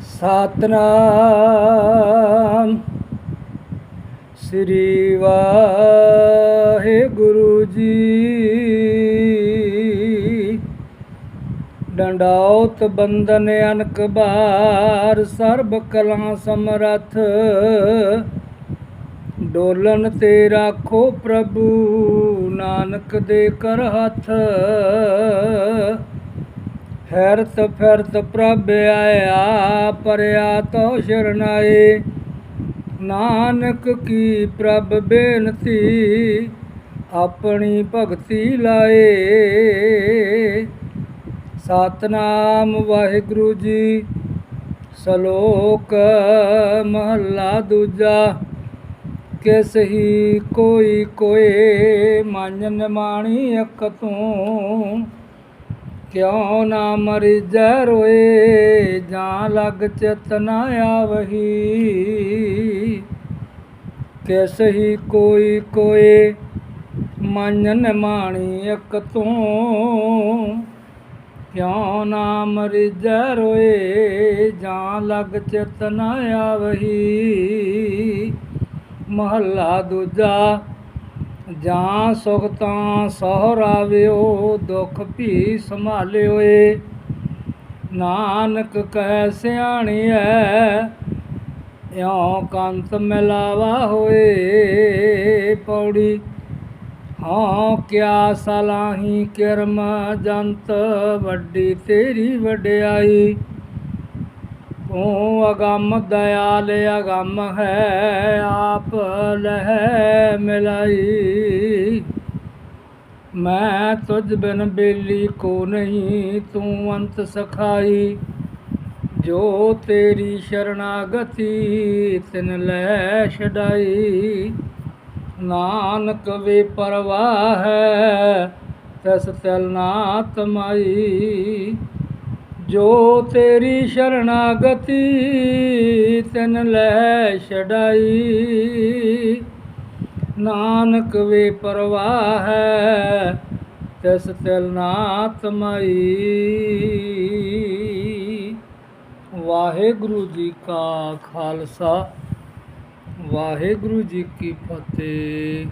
ਸਤਨਾਮ। ਸ੍ਰੀ ਵਾਹਿਗੁਰੂ ਜੀ। ਡੰਡਾਉਤ ਬੰਦਨ ਅਨਕ ਬਾਰ, ਸਰਬ ਕਲਾ ਸਮਰਥ। ਡੋਲਨ ਤੇ ਰਾਖੋ ਪ੍ਰਭੂ, ਨਾਨਕ ਦੇ ਕਰ ਹੱਥ। ਫਿਰਤ ਫਿਰਤ ਪ੍ਰਭ ਆਇਆ, ਪਰਿਆ ਤੋ ਸ਼ਰਨਾਏ ਨਾਨਕ ਕੀ ਪ੍ਰਭ ਬੇਨਤੀ, ਆਪਣੀ ਭਗਤੀ ਲਾਏ ਸਤਨਾਮ ਵਾਹਿਗੁਰੂ ਜੀ, ਸ਼ਲੋਕ ਮਹੱਲਾ ਦੂਜਾ। ਕਿਸ ਹੀ ਕੋਈ ਕੋਏ ਮਨ ਨਿਮਾਣੀ ਅਕ ਤੂੰ ਕਿਉ ਨਾ ਮਰਿਜੈ ਰੋਏ? ਜਾਂ ਲਗ ਚਿਤ ਨਾ ਆਵਹੀ? ਕਿਸ ਹੀ ਕੋਈ ਕੋਏ? ਮਨ ਨਿਮਾਣੀ ਅਕ ਤੂੰ। ਕਿਉ ਨਾ ਮਰਿਜੈ ਰੋਏ? ਜਾਂ ਲਗ ਚਿਤ ਨਾ ਆਵਹੀ? ਮਹੱਲਾ ਦੂਜਾ ਜਾਂ ਸੁਖ ਤਾਂ ਸਹਰਾਵਿਓ ਦੁਖ ਭੀ ਸੰਭਾਲਿਓਏ। ਨਾਨਕ ਕਹਿ ਸਿਆਣੀਐ, ਇਉ ਕੰਤ ਮਿਲਾਵਾ ਹੋਏ ਪੌੜੀ। ਹਾਂ ਕਿਆ ਸਲਾਹੀ ਕਿਰਮ ਜੰਤ ਵੱਡੀ ਤੇਰੀ ਵਡਿਆਈ। ਤੂੰ ਅਗੰਮ ਦਇਆਲ ਅਗੰਮ ਹੈ, ਆਪ ਲਹਿ ਮਿਲਾਈ। ਮੈਂ ਤੁਝ ਬਿਨ ਬੇਲੀ ਕੋ ਨਹੀਂ, ਤੂੰ ਅੰਤ ਸਖਾਈ। ਜੋ ਤੇਰੀ ਸ਼ਰਨਾਗਤੀ ਤਿਨ ਲੈ ਛਡਾਈ। ਨਾਨਕ ਵੇ ਪਰਵਾਹ ਹੈ, ਤਸ ਤਿਲ ਨਾ ਤਮਾਈ। ਜੋ ਤੇਰੀ ਸ਼ਰਨਾਗਤੀ ਤਿਨ ਲੈ ਛਡਾਈ। ਨਾਨਕ ਵੇ ਪਰਵਾਹ ਹੈ, ਤਿਸ ਤਿਲ ਨਾ ਵਾਹਿਗੁਰੂ ਜੀ ਕਾ ਖਾਲਸਾ, ਵਾਹਿਗੁਰੂ ਜੀ ਕੀ ਫਤਿਹ।